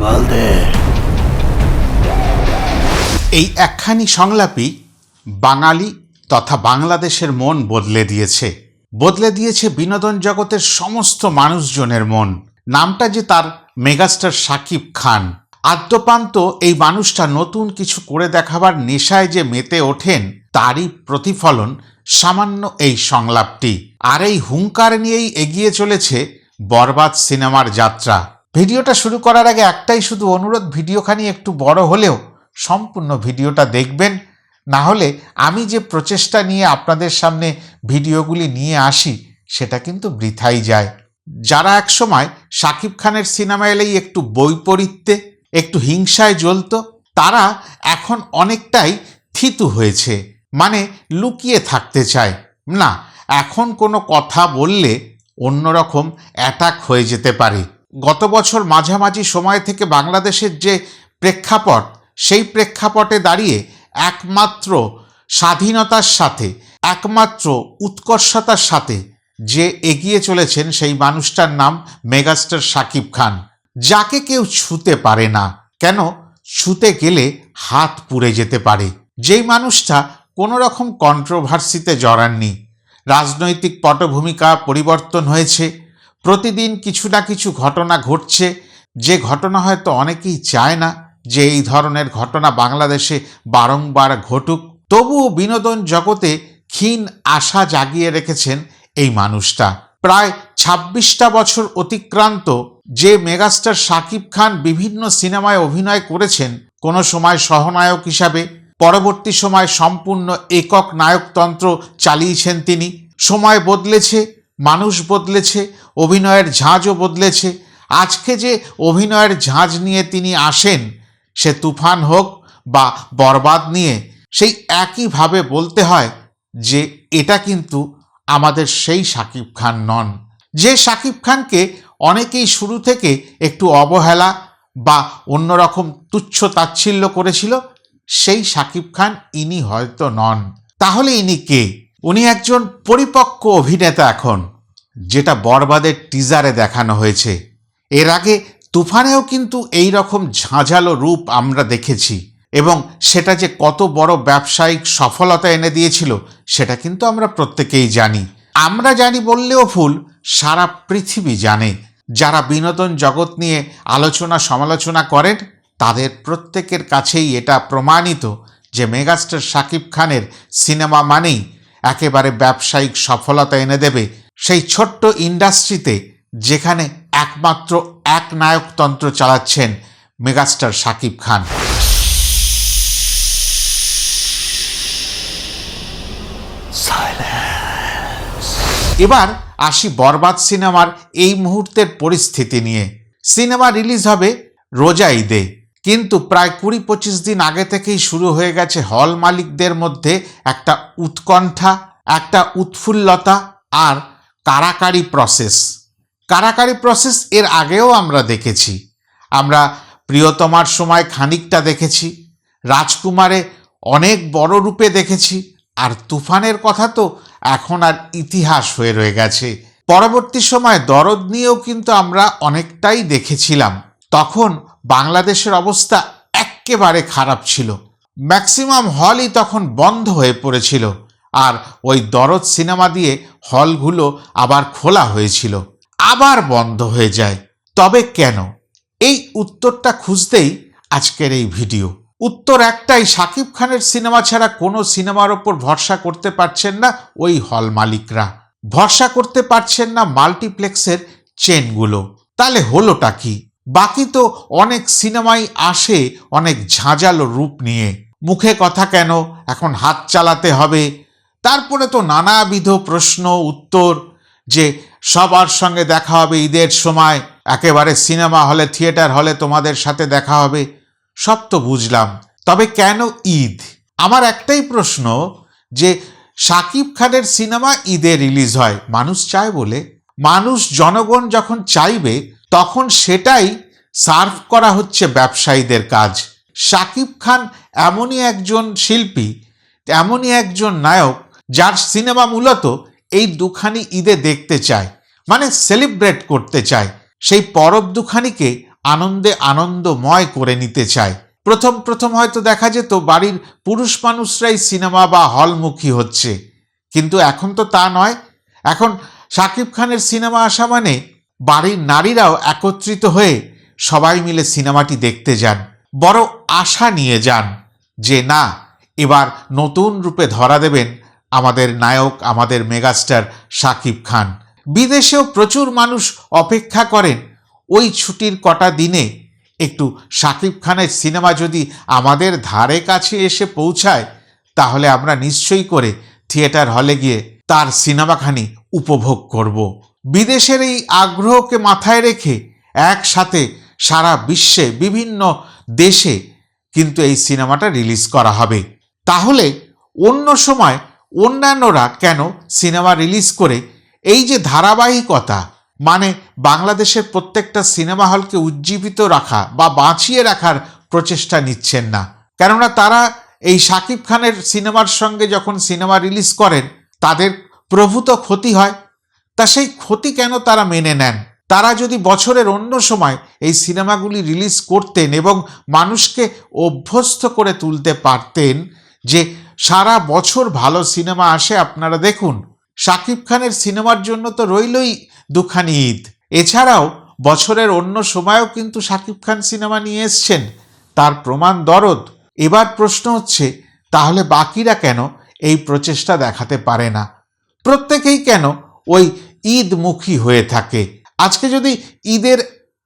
মালদে এই একখানি সংলাপই বাঙালি তথা বাংলাদেশের মন বদলে দিয়েছে। বদলে দিয়েছে বিনোদন জগতের সমস্ত মানুষজনের মন। নামটা যে তার মেগাস্টার সাকিব খান। আদ্যপান্ত এই মানুষটা নতুন কিছু করে দেখাবার নেশায় যে মেতে ওঠেন, তারই প্রতিফলন সামান্য এই সংলাপটি। আর এই হুঙ্কার নিয়েই এগিয়ে চলেছে বরবাদ সিনেমার যাত্রা। ভিডিওটা শুরু করার আগে একটাই শুধু অনুরোধ, ভিডিওখানি একটু বড় হলেও সম্পূর্ণ ভিডিওটা দেখবেন। না হলে আমি যে প্রচেষ্টা নিয়ে আপনাদের সামনে ভিডিওগুলি নিয়ে আসি, সেটা কিন্তু বৃথাই যায়। যারা একসময় শাকিব খানের সিনেমা এলেই একটু বৈপরীত্যে, একটু হিংসায় জ্বলতো, তারা এখন অনেকটাই থিতু হয়েছে মানে লুকিয়ে থাকতে চায়। না, এখন কোনো কথা বললে অন্যরকম অ্যাটাক হয়ে যেতে পারে। গত বছর মাঝামাঝি সময় থেকে বাংলাদেশের যে প্রেক্ষাপট, সেই প্রেক্ষাপটে দাঁড়িয়ে একমাত্র স্বাধীনতার সাথে, একমাত্র উৎকর্ষতার সাথে যে এগিয়ে চলেছেন সেই মানুষটার নাম মেগাস্টার শাকিব খান। যাকে কেউ ছুতে পারে না। কেন? ছুতে গেলে হাত পুড়ে যেতে পারে। যেই মানুষটা কোনো রকম কন্ট্রোভার্সিতে জড়াননি। রাজনৈতিক পটভূমিকা পরিবর্তন হয়েছে প্রতিদিন কিছু না কিছু ঘটনা ঘটছে। যে ঘটনা হয়তো অনেকেই চায় না যে এই ধরনের ঘটনা বাংলাদেশে বারংবার ঘটুক। তবুও বিনোদন জগতে ক্ষীণ আশা জাগিয়ে রেখেছেন এই মানুষটা। প্রায় ছাব্বিশটা বছর অতিক্রান্ত যে মেগাস্টার শাকিব খান বিভিন্ন সিনেমায় অভিনয় করেছেন, কোনো সময় সহনায়ক হিসাবে, পরবর্তী সময় সম্পূর্ণ একক নায়কতন্ত্র চালিয়েছেন তিনি। সময় বদলেছে মানুষ বদলেছে, অভিনয়ের ঝাঁজও বদলেছে। আজকে যে অভিনয়ের ঝাঁজ নিয়ে তিনি আসেন, সে তুফান হোক বা বরবাদ নিয়ে, সেই একইভাবে বলতে হয় যে এটা কিন্তু আমাদের সেই শাকিব খান নন। যে শাকিব খানকে অনেকেই শুরু থেকে একটু অবহেলা বা অন্যরকম তুচ্ছ তাচ্ছিল্য করেছিল, সেই শাকিব খান ইনি হয়তো নন। তাহলে ইনি কে? উনি একজন পরিপক্ক অভিনেতা এখন। যেটা বরবাদের টিজারে দেখানো হয়েছে। এর আগে তুফানেও কিন্তু এই রকম ঝাঁঝালো রূপ আমরা দেখেছি এবং সেটা যে কত বড় ব্যবসায়িক সফলতা এনে দিয়েছিল, সেটা কিন্তু আমরা প্রত্যেকেই জানি। আমরা জানি বললেও ভুল, সারা পৃথিবী জানে। যারা বিনোদন জগৎ নিয়ে আলোচনা সমালোচনা করেন, তাদের প্রত্যেকের কাছেই এটা প্রমাণিত যে মেগাস্টার শাকিব খানের সিনেমা মানেই একেবারে ব্যবসায়িক সফলতা এনে দেবে সেই ছোট্ট ইন্ডাস্ট্রিতে যেখানে একমাত্র এক নায়কতন্ত্র চালাচ্ছেন মেগাস্টার শাকিব খান। এবার আসি বরবাদ সিনেমার এই মুহূর্তের পরিস্থিতি নিয়ে। সিনেমা রিলিজ হবে রোজা ঈদে, কিন্তু প্রায় কুড়ি পঁচিশ দিন আগে থেকেই শুরু হয়ে গেছে হল মালিকদের মধ্যে একটা উৎকণ্ঠা, একটা উৎফুল্লতা আর কারাকারি প্রসেস কারাকারি প্রসেস এর আগেও আমরা দেখেছি। আমরা প্রিয়তমার সময় খানিকটা দেখেছি। রাজকুমারে অনেক বড় রূপে দেখেছি। আর তুফানের কথা তো এখন আর ইতিহাস হয়ে রয়ে গেছে। পরবর্তী সময় দরদ নিয়েও কিন্তু আমরা অনেকটাই দেখেছিলাম। তখন বাংলাদেশের অবস্থা এক্কেবারে খারাপ ছিল। ম্যাক্সিমাম হলই তখন বন্ধ হয়ে পড়েছিল। আর ওই দরদ সিনেমা দিয়ে হলগুলো আবার খোলা হয়েছিল। আবার বন্ধ হয়ে যায়। তবে কেন? এই উত্তরটা খুঁজতেই আজকের এই ভিডিও। উত্তর একটাই শাকিব খানের সিনেমা ছাড়া কোনো সিনেমার ওপর ভরসা করতে পারছেন না ওই হল মালিকরা। ভরসা করতে পারছেন না মাল্টিপ্লেক্সের চেনগুলো। তাহলে হলোটা কি? বাকি তো অনেক সিনেমাই আসে অনেক ঝাঁঝালো রূপ নিয়ে। মুখে কথা কেন? এখন হাত চালাতে হবে। তারপরে তো নানাবিধ প্রশ্ন, উত্তর যে সবার সঙ্গে দেখা হবে ঈদের সময়, একেবারে সিনেমা হলে, থিয়েটার হলে তোমাদের সাথে দেখা হবে, সব তো বুঝলাম। তবে কেন ঈদ? আমার একটাই প্রশ্ন যে শাকিব খানের সিনেমা ঈদে রিলিজ হয়, মানুষ চায় বলে। মানুষ, জনগণ যখন চাইবে, তখন সেটাই সার্ভ করা হচ্ছে ব্যবসায়ীদের কাজ। শাকিব খান এমনই একজন শিল্পী, এমনই একজন নায়ক যার সিনেমা মূলত এই দুখানি ঈদে দেখতে চায় মানে সেলিব্রেট করতে চায়, সেই পরব দুখানিকে আনন্দে আনন্দময় করে নিতে চায়। প্রথম প্রথম হয়তো দেখা যেত বাড়ির পুরুষ মানুষরাই সিনেমা বা হলমুখী হচ্ছে, কিন্তু এখন তো তা নয়। এখন শাকিব খানের সিনেমা আসা মানে বাড়ির নারীরাও একত্রিত হয়ে সবাই মিলে সিনেমাটি দেখতে যান, বড় আশা নিয়ে যান যে না, এবার নতুন রূপে ধরা দেবেন আমাদের নায়ক, আমাদের মেগাস্টার শাকিব খান। বিদেশেও প্রচুর মানুষ অপেক্ষা করেন, ওই ছুটির কটা দিনে। একটু শাকিব খানের সিনেমা যদি আমাদের ধারে কাছে এসে পৌঁছায়, তাহলে আমরা নিশ্চয়ই করে থিয়েটার হলে গিয়ে তার সিনেমাখানি উপভোগ করব। বিদেশের এই আগ্রহকে মাথায় রেখে একসাথে সারা বিশ্বে বিভিন্ন দেশে কিন্তু এই সিনেমাটা রিলিজ করা হবে। তাহলে অন্য সময় অন্যান্যরা কেন সিনেমা রিলিজ করে? এই যে ধারাবাহিকতা মানে বাংলাদেশের প্রত্যেকটা সিনেমা হলকে উজ্জীবিত রাখা বা বাঁচিয়ে রাখার প্রচেষ্টা নিচ্ছেন না। কেননা তারা এই শাকিব খানের সিনেমার সঙ্গে যখন সিনেমা রিলিজ করেন, তাদের প্রভূত ক্ষতি হয়। তা সেই ক্ষতি কেন তারা মেনে নেন? তারা যদি বছরের অন্য সময় এই সিনেমাগুলি রিলিজ করতেন এবং মানুষকে অভ্যস্ত করে তুলতে পারতেন যে সারা বছর ভালো সিনেমা আসে, আপনারা দেখুন। শাকিব খানের সিনেমার জন্য তো রইলই দুখানি ঈদ। এছাড়াও বছরের অন্য সময়েও কিন্তু শাকিব খান সিনেমা নিয়ে এসছেন। তার প্রমাণ দরদ। এবার প্রশ্ন হচ্ছে, তাহলে বাকিরা কেন এই প্রচেষ্টা দেখাতে পারে না? প্রত্যেকেই কেন ওই ঈদমুখী হয়ে থাকে? আজকে যদি ঈদের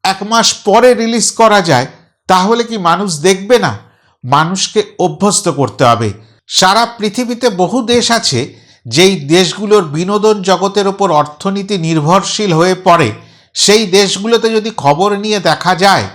এক মাস পরে রিলিজ করা যায়, তাহলে কি মানুষ দেখবে না? মানুষকে অভ্যস্ত করতে হবে। সারা পৃথিবীতে বহু দেশ আছে যেই দেশগুলোর বিনোদন জগতের ওপর অর্থনীতি নির্ভরশীল হয়ে পড়ে, সেই দেশগুলোতে যদি খবর নিয়ে দেখা যায়,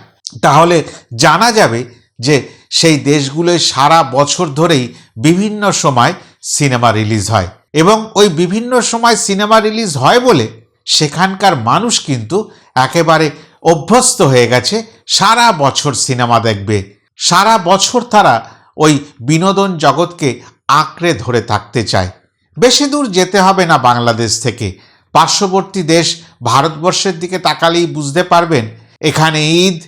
তাহলে জানা যাবে যে সেই দেশগুলোয় সারা বছর ধরেই বিভিন্ন সময় সিনেমা রিলিজ হয়। এবং ওই বিভিন্ন সময় সিনেমা রিলিজ হয় বলে সেখানকার মানুষ কিন্তু একেবারে অভ্যস্ত হয়ে গেছে, সারা বছর সিনেমা দেখবে। সারা বছর তারা ওই বিনোদন জগৎকে আঁকড়ে ধরে থাকতে চায়। বেশি দূর যেতে হবে না বাংলাদেশ থেকে। পার্শ্ববর্তী দেশ ভারতবর্ষের দিকে তাকালেই বুঝতে পারবেন, এখানে ঈদ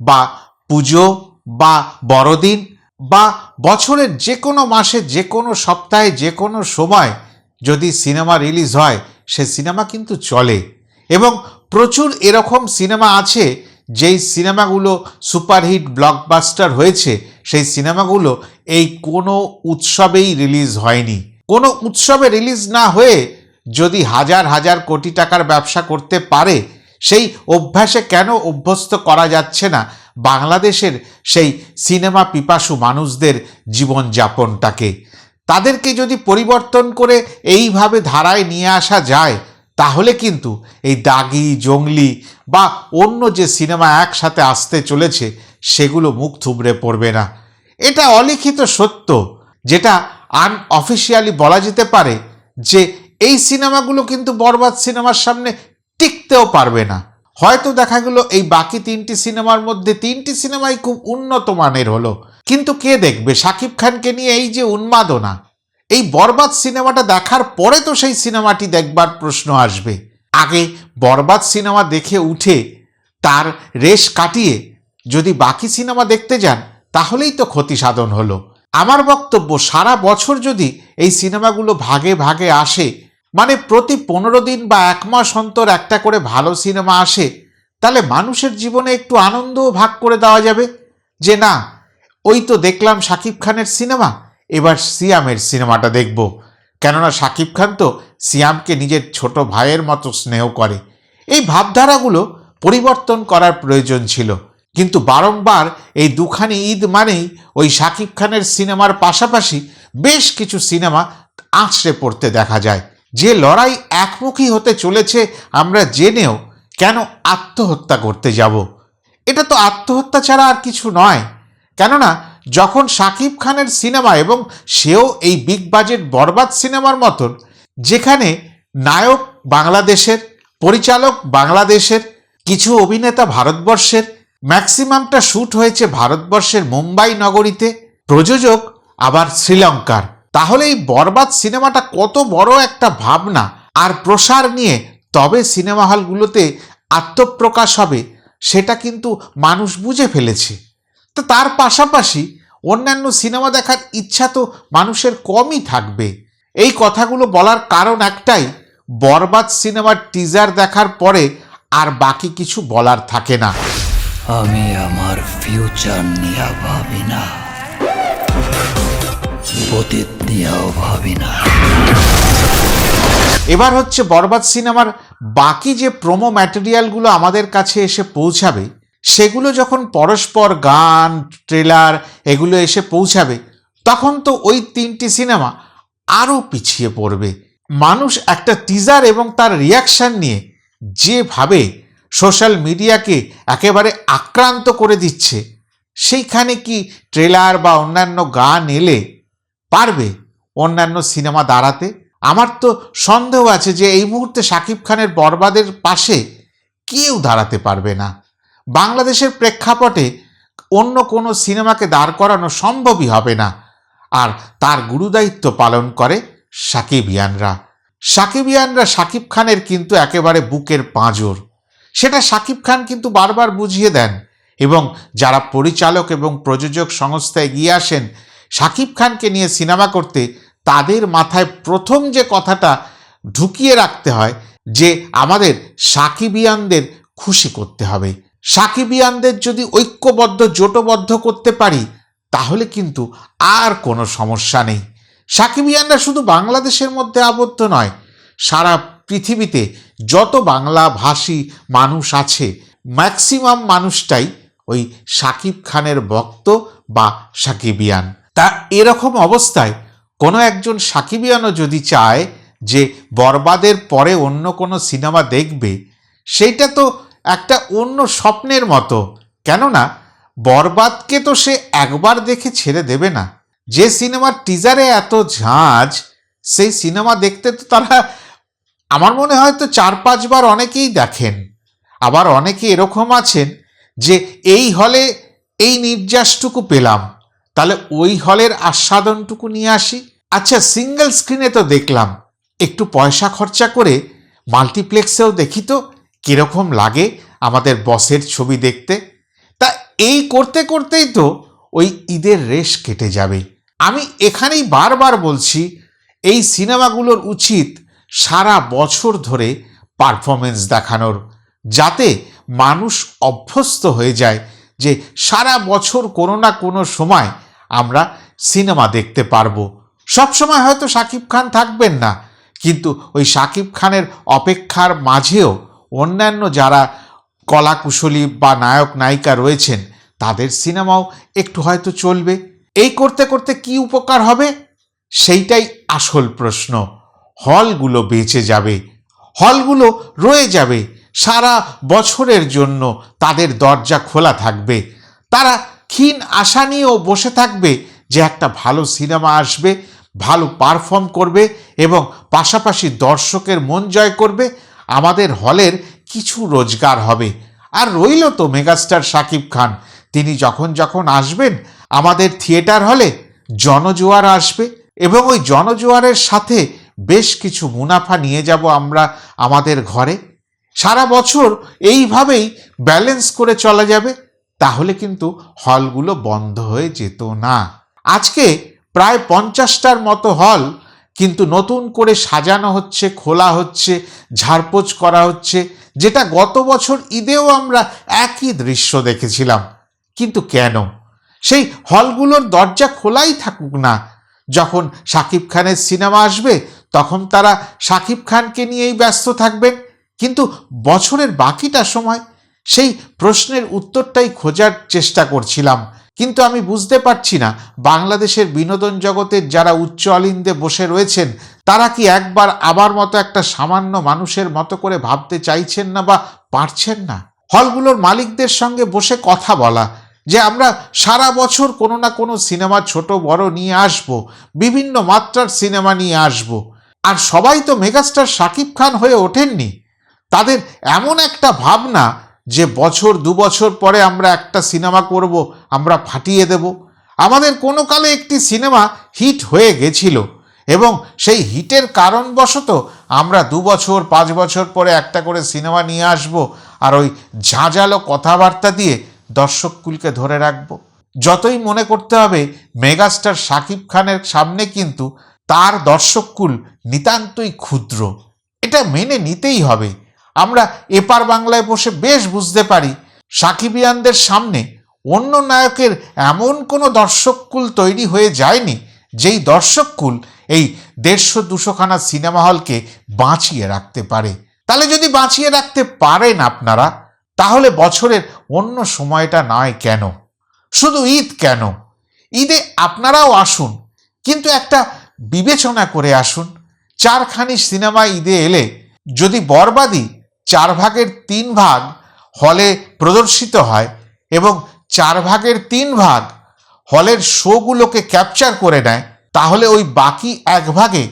বা পুজো বা বড়দিন বা বছরের যে কোনো মাসে যে কোনো সপ্তাহে যে কোনো সময় যদি সিনেমা রিলিজ হয়, সে সিনেমা কিন্তু চলে। এবং প্রচুর এরকম সিনেমা আছে, যেই সিনেমাগুলো সুপারহিট, ব্লকবাস্টার হয়েছে সেই সিনেমাগুলো এই কোনো উৎসবেই রিলিজ হয়নি। কোনো উৎসবে রিলিজ না হয়ে যদি হাজার হাজার কোটি টাকার ব্যবসা করতে পারে, সেই অভ্যাসে কেন অভ্যস্ত করা যাচ্ছে না বাংলাদেশের সেই সিনেমা পিপাসু মানুষদের জীবনযাপনটাকে? তাদেরকে যদি পরিবর্তন করে এইভাবে ধারায় নিয়ে আসা যায়, তাহলে কিন্তু এই দাগি, জঙ্গলি বা অন্য যে সিনেমা একসাথে আসতে চলেছে সেগুলো মুখ থুবড়ে পড়বে না। এটা অলিখিত সত্য, যেটা আনঅফিসিয়ালি বলা যেতে পারে যে এই সিনেমাগুলো কিন্তু বরবাদ সিনেমার সামনে টিকতেও পারবে না। হয়তো দেখা গেল এই বাকি তিনটি সিনেমার মধ্যে তিনটি সিনেমাই খুব উন্নত মানের হলো। কিন্তু কে দেখবে? শাকিব খানকে নিয়ে এই যে উন্মাদনা, এই বরবাদ সিনেমাটা দেখার পরে তো সেই সিনেমাটি দেখবার প্রশ্ন আসবে। আগে বরবাদ সিনেমা দেখে উঠে তার রেশ কাটিয়ে যদি বাকি সিনেমা দেখতে যান, তাহলেই তো ক্ষতি সাধন হলো। আমার বক্তব্য, সারা বছর যদি এই সিনেমাগুলো ভাগে ভাগে আসে মানে প্রতি পনেরো দিন বা এক মাস অন্তর একটা করে ভালো সিনেমা আসে, তাহলে মানুষের জীবনে একটু আনন্দও ভাগ করে দেওয়া যাবে। যে না, ওই তো দেখলাম শাকিব খানের সিনেমা, এবার সিয়ামের সিনেমাটা দেখব। কেননা শাকিব খান তো সিয়ামকে নিজের ছোট ভাইয়ের মতো স্নেহ করে। এই ভাবধারাগুলো পরিবর্তন করার প্রয়োজন ছিল। কিন্তু বারংবার এই দুখানি ঈদ মানেই ওই শাকিব খানের সিনেমার পাশাপাশি বেশ কিছু সিনেমা আঁচড়ে পড়তে দেখা যায়। যে লড়াই একমুখী হতে চলেছে, আমরা জেনেও কেন আত্মহত্যা করতে যাব? এটা তো আত্মহত্যা ছাড়া আর কিছু নয়। কেননা, যখন শাকিব খানের সিনেমা এবং সেও এই বিগ বাজেট বরবাদ সিনেমার মতন, যেখানে নায়ক বাংলাদেশের, পরিচালক বাংলাদেশের, কিছু অভিনেতা ভারতবর্ষের ম্যাক্সিমামটা শ্যুট হয়েছে ভারতবর্ষের মুম্বাই নগরীতে, প্রযোজক আবার শ্রীলঙ্কার। তাহলে এই বরবাদ সিনেমাটা কত বড় একটা ভাবনা। আর প্রসার নিয়ে তবে সিনেমা হলগুলোতে আত্মপ্রকাশ হবে, সেটা কিন্তু মানুষ বুঝে ফেলেছে। তো তার পাশাপাশি অন্যান্য সিনেমা দেখার ইচ্ছা তো মানুষের কমই থাকবে। এই কথাগুলো বলার কারণ একটাই, বরবাদ সিনেমার টিজার দেখার পরে আর বাকি কিছু বলার থাকে না। আমি আমার ফিউচার নিয়ে ভাবি না। অতীত নিয়েও ভাবি না। এবার হচ্ছে বরবাদ সিনেমার বাকি যে প্রোমো ম্যাটেরিয়ালগুলো আমাদের কাছে এসে পৌঁছাবে, সেগুলো যখন পরস্পর গান ট্রেলার এগুলো এসে পৌঁছাবে, তখন তো ওই তিনটি সিনেমা আরও পিছিয়ে পড়বে। মানুষ একটা টিজার এবং তার রিয়াকশান নিয়ে যেভাবে সোশ্যাল মিডিয়াকে একেবারে আক্রান্ত করে দিচ্ছে। সেইখানে কি ট্রেলার বা অন্যান্য গান এলে পারবে অন্যান্য সিনেমা দাঁড়াতে? আমার তো সন্দেহ আছে যে এই মুহূর্তে শাকিব খানের বরবাদের পাশে কেউ দাঁড়াতে পারবে না। বাংলাদেশের প্রেক্ষাপটে অন্য কোনো সিনেমাকে দাঁড় করানো সম্ভবই হবে না আর তার গুরুদায়িত্ব পালন করে সাকিবিয়ানরা সাকিবিয়ানরা শাকিব খানের কিন্তু একেবারে বুকের পাঁজর। সেটা শাকিব খান কিন্তু বারবার বুঝিয়ে দেন। এবং যারা পরিচালক এবং প্রযোজক সংস্থা এগিয়ে আসেন শাকিব খানকে নিয়ে সিনেমা করতে তাদের মাথায় প্রথম যে কথাটা ঢুকিয়ে রাখতে হয়, যে আমাদের সাকিবিয়ানদের খুশি করতে হবে। সাকিবিয়ানদের যদি ঐক্যবদ্ধ, জোটবদ্ধ করতে পারি, তাহলে কিন্তু আর কোনো সমস্যা নেই। সাকিবিয়ানরা শুধু বাংলাদেশের মধ্যে আবদ্ধ নয়, সারা পৃথিবীতে যত বাংলা ভাষী মানুষ আছে ম্যাক্সিমাম মানুষটাই ওই সাকিব খানের ভক্ত বা সাকিবিয়ান। তা এরকম অবস্থায় কোনো একজন সাকিবিয়ানও যদি চায় যে বরবাদের পরে অন্য কোনো সিনেমা দেখবে, সেইটা তো একটা অন্য স্বপ্নের মতো। কেননা, বরবাদকে তো সে একবার দেখে ছেড়ে দেবে না। যে সিনেমার টিজারে এত ঝাঁজ, সেই সিনেমা দেখতে তো তারা আমার মনে হয় তো চার পাঁচবার অনেকেই দেখেন, আবার অনেকে এরকম আছেন যে এই হলে এই নির্যাসটুকু পেলাম, তাহলে ওই হলের আস্বাদনটুকু নিয়ে আসি। আচ্ছা সিঙ্গেল স্ক্রিনে তো দেখলাম, একটু পয়সা খরচা করে মাল্টিপ্লেক্সেও দেখি তো কীরকম লাগে আমাদের বসের ছবি দেখতে। তা এই করতে করতেই তো ওই ঈদের রেশ কেটে যাবে। আমি এখানেই বারবার বলছি, এই সিনেমাগুলোর উচিত সারা বছর ধরে পারফরমেন্স দেখানোর, যাতে মানুষ অভ্যস্ত হয়ে যায় যে সারা বছর কোনো না কোনো সময় আমরা সিনেমা দেখতে পারব। সব সময় হয়তো শাকিব খান থাকবেন না, কিন্তু ওই শাকিব খানের অপেক্ষার মাঝেও অন্যান্য যারা কলাকুশলী বা নায়ক, নায়িকা রয়েছেন, তাদের সিনেমাও একটু হয়তো চলবে। এই করতে করতে কি উপকার হবে? সেইটাই আসল প্রশ্ন। হলগুলো বেঁচে যাবে, হলগুলো রয়ে যাবে। সারা বছরের জন্য তাদের দরজা খোলা থাকবে। তারা ক্ষীণ আশা নিয়েও বসে থাকবে যে একটা ভালো সিনেমা আসবে, ভালো পারফর্ম করবে এবং পাশাপাশি দর্শকের মন জয় করবে। আমাদের হলের কিছু রোজগার হবে। আর রইল তো মেগাস্টার শাকিব খান। তিনি যখন যখন আসবেন আমাদের থিয়েটার হলে জনজোয়ার আসবে এবং ওই জনজোয়ারের সাথে বেশ কিছু মুনাফা নিয়ে যাব আমরা আমাদের ঘরে। সারা বছর এইভাবেই ব্যালেন্স করে চলা যাবে, তাহলে কিন্তু হলগুলো বন্ধ হয়ে যেত না। আজকে প্রায় পঞ্চাশটার মতো হল কিন্তু নতুন করে সাজানো হচ্ছে, খোলা হচ্ছে, ঝাড়পোছ করা হচ্ছে, যেটা গত বছর ঈদেও আমরা একই দৃশ্য দেখেছিলাম। কিন্তু কেন? সেই হলগুলোর দরজা খোলাই থাকুক না। যখন শাকিব খানের সিনেমা আসবে তখন তারা শাকিব খানকে নিয়েই ব্যস্ত থাকবেন। কিন্তু বছরের বাকিটা সময় সেই প্রশ্নের উত্তরটাই খোঁজার চেষ্টা করছিলাম। কিন্তু আমি বুঝতে পারছি না, বাংলাদেশের বিনোদন জগতের যারা উচ্চ অলিন্দে বসে রয়েছেন, তারা কি একবার আবার মতো একটা সামান্য মানুষের মতো করে ভাবতে চাইছেন না বা পারছেন না? হলগুলোর মালিকদের সঙ্গে বসে কথা বলা, যে আমরা সারা বছর কোনো না কোনো সিনেমা ছোট বড় নিয়ে আসব, বিভিন্ন মাত্রার সিনেমা নিয়ে আসব। আর সবাই তো মেগাস্টার শাকিব খান হয়ে ওঠেননি। তাদের এমন একটা ভাবনা যে বছর দু বছর পরে আমরা একটা সিনেমা করব, আমরা ফাটিয়ে দেব। আমাদের কোনো কালে একটি সিনেমা হিট হয়ে গেছিল এবং সেই হিটের কারণবশত আমরা দু বছর, পাঁচ বছর পরে একটা করে সিনেমা নিয়ে আসব আর ওই ঝাঁঝালো কথাবার্তা দিয়ে দর্শককুলকে ধরে রাখব। যতই মনে করতে হবে, মেগাস্টার শাকিব খানের সামনে কিন্তু তার দর্শককুল নিতান্তই ক্ষুদ্র। এটা মেনে নিতেই হবে। আমরা এপার বাংলায় বসে বেশ বুঝতে পারি, সাকিবিয়ানদের সামনে অন্য নায়কের এমন কোনো দর্শককুল তৈরি হয়ে যায়নি, যেই দর্শককুল এই দেড়শো দুশোখানা সিনেমা হলকে বাঁচিয়ে রাখতে পারে। তাহলে যদি বাঁচিয়ে রাখতে পারেন আপনারা, তাহলে বছরের অন্য সময়টা নয় কেন? শুধু ঈদ কেন? ঈদে আপনারাও আসুন, কিন্তু একটা বিবেচনা করে আসুন। চারখানি সিনেমা ঈদে এলে যদি বরবাদি চার ভাগের তিন ভাগ হলে প্রদর্শিত হয় এবং চার ভাগের তিন ভাগ হলের শোগুলোকে ক্যাপচার করে নেয়, তাহলে ওই বাকি এক ভাগে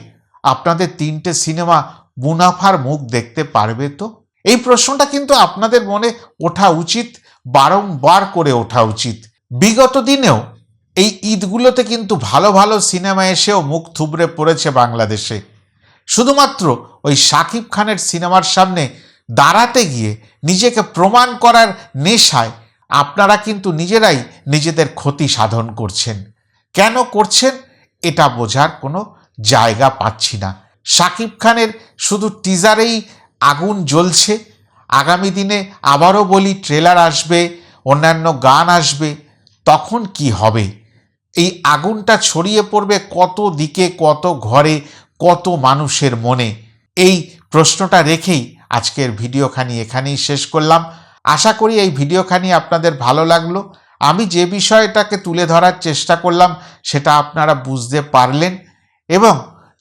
আপনাদের তিনটে সিনেমা মুনাফার মুখ দেখতে পারবে তো? এই প্রশ্নটা কিন্তু আপনাদের মনে ওঠা উচিত, বারংবার করে ওঠা উচিত। বিগত দিনেও এই ঈদগুলোতে কিন্তু ভালো ভালো সিনেমা এসেও মুখ থুবড়ে পড়েছে বাংলাদেশে। শুধুমাত্র ওই শাকিব খানের সিনেমার সামনে দাঁড়াতে গিয়ে নিজেকে প্রমাণ করার নেশায় আপনারা কিন্তু নিজেরাই নিজেদের ক্ষতি সাধন করছেন। কেন করছেন এটা বোঝার কোনো জায়গা পাচ্ছি না। শাকিব খানের শুধু টিজারেই আগুন জ্বলছে, আগামী দিনে আবারও বলি, ট্রেলার আসবে, অন্যান্য গান আসবে, তখন কি হবে? এই আগুনটা ছড়িয়ে পড়বে কত দিকে, কত ঘরে, কত মানুষের মনে? এই প্রশ্নটা রেখেই আজকের ভিডিওখানি এখানেই শেষ করলাম। আশা করি এই ভিডিওখানি আপনাদের ভালো লাগল। আমি যে বিষয়টাকে তুলে ধরার চেষ্টা করলাম, সেটা আপনারা বুঝতে পারলেন। এবং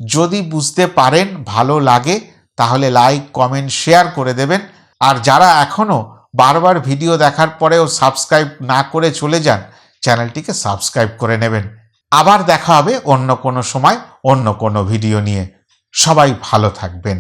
যদি বুঝতে পারেন ভালো লাগে, তাহলে লাইক, কমেন্ট, শেয়ার করে দেবেন। আর যারা এখনও বারবার ভিডিও দেখার পরেও সাবস্ক্রাইব না করে চলে যান চ্যানেলটিকে সাবস্ক্রাইব করে নেবেন। আবার দেখা হবে অন্য কোনো সময় অন্য কোনো ভিডিও নিয়ে। সবাই ভালো থাকবেন।